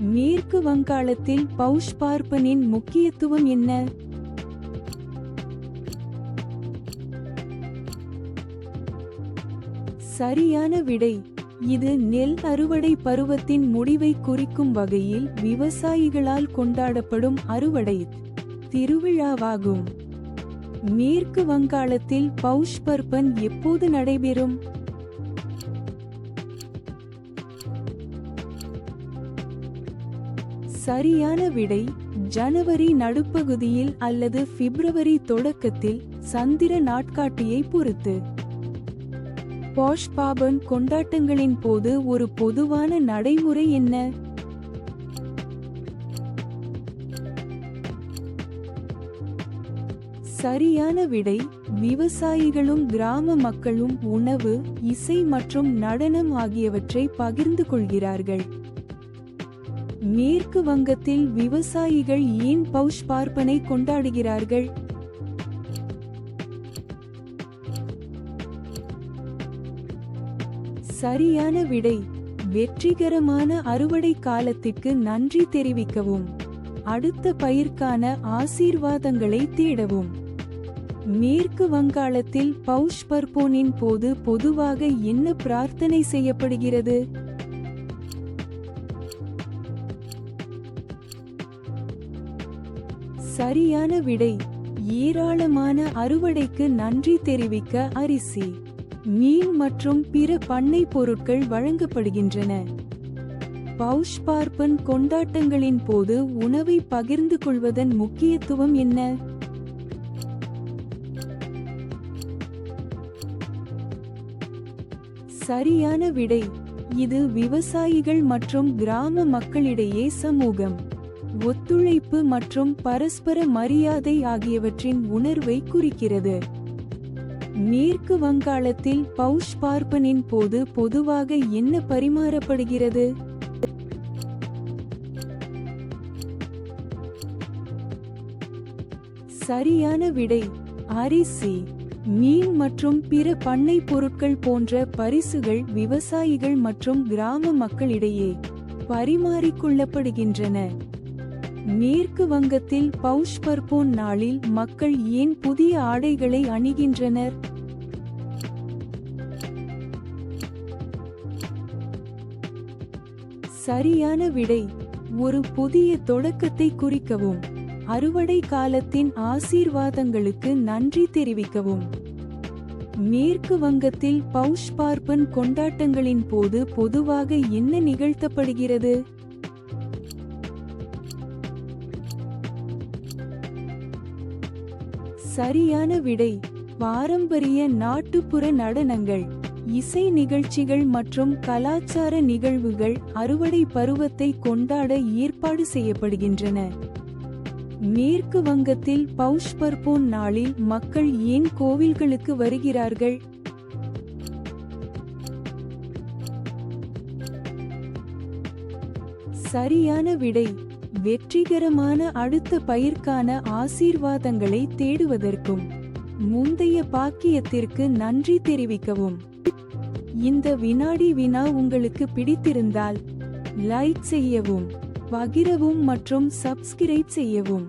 மேற்கு வங்காளத்தில் பௌஷ் பார்ப்பனின் முக்கியத்துவம் என்ன? சரியான விடை. இது நெல் அறுவடை பருவத்தின் முடிவை குறிக்கும் வகையில் விவசாயிகளால் கொண்டாடப்படும் அறுவடை திருவிழாவாகும். மேற்கு வங்காளத்தில் பௌஷ் பர்பன் எப்போது நடைபெறும்? சரியான விடை ஜனவரி நடுப்பகுதியில் அல்லது பிப்ரவரி தொடக்கத்தில் சந்திர நாட்காட்டியை பொறுத்து. பாஷ் பாபன் கொண்டாட்டங்களின் போது ஒரு பொதுவான நடைமுறை என்ன? சரியான விடை விவசாயிகளும் கிராம மக்களும் உணவு இசை மற்றும் நடனம் ஆகியவற்றை பகிர்ந்து கொள்கிறார்கள். மேற்கு வங்கத்தில் விவசாயிகள் ஏன் பௌஷ் பார்ப்பனை கொண்டாடுகிறார்கள்? சரியான விடை. வெற்றிகரமான அறுவடை காலத்திற்கு நன்றி தெரிவிக்கவும். அடுத்த பயிர்க்கான ஆசீர்வாதங்களை தேடவும். மேற்கு வங்காளத்தில் பௌஷ் பர்போனின் போது பொதுவாக என்ன பிரார்த்தனை செய்யப்படுகிறது? சரியான விடை. ஏராளமான அறுவடைக்கு நன்றி தெரிவிக்க அரிசி மீன் மற்றும் பிற பண்ணை பொருட்கள் வழங்கப்படுகின்றன. பௌஷ் பார்ப்பன் கொண்டாட்டங்களின் போது உணவை பகிர்ந்து கொள்வதன் முக்கியத்துவம் என்ன? சரியான விடை. இது விவசாயிகள் மற்றும் கிராம மக்களிடையே சமூகம். ஒத்துழைப்பு மற்றும் பரஸ்பர மரியாதை ஆகியவற்றின் உணர்வை குறிக்கிறது. மேற்கு வங்காளத்தில் பௌஷ் பார்ப்பனின் போது பொதுவாக என்ன பரிமாறப்படுகிறது? சரியான விடை அரிசி மீன் மற்றும் பிற பண்ணை பொருட்கள் போன்ற பரிசுகள் விவசாயிகள் மற்றும் கிராம மக்களிடையே பரிமாறிக்கொள்ளப்படுகின்றன மேற்கு வங்கத்தில் பௌஷ் பர்போன் நாளில் மக்கள் ஏன் புதிய ஆடைகளை அணிகின்றனர்? சரியான விடை. ஒரு புதிய தொடக்கத்தை குறிக்கவும். அறுவடை காலத்தின் ஆசீர்வாதங்களுக்கு நன்றி தெரிவிக்கவும். மேற்கு வங்கத்தில் பௌஷ் பார்ப்பன் கொண்டாட்டங்களின் போது பொதுவாக என்ன நிகழ்த்தப்படுகிறது? சரியான விடை. பாரம்பரிய நாட்டுப்புற நடனங்கள் இசை நிகழ்ச்சிகள் மற்றும் கலாச்சார நிகழ்வுகள் அறுவடை பருவத்தை கொண்டாட ஏற்பாடு செய்யப்படுகின்றன. மேற்கு வங்கத்தில் பௌஷ் பர்போன் நாளில் மக்கள் ஏன் கோவில்களுக்கு வருகிறார்கள்? சரியான விடை. வெற்றிகரமான அடுத்த பயிர்க்கான ஆசீர்வாதங்களை தேடுவதற்கும் முந்தைய பாக்கியத்திற்கு நன்றி தெரிவிக்கவும். இந்த வினாடி வினா உங்களுக்கு பிடித்திருந்தால் லைக் செய்யவும் பகிரவும் மற்றும் சப்ஸ்கிரைப் செய்யவும்.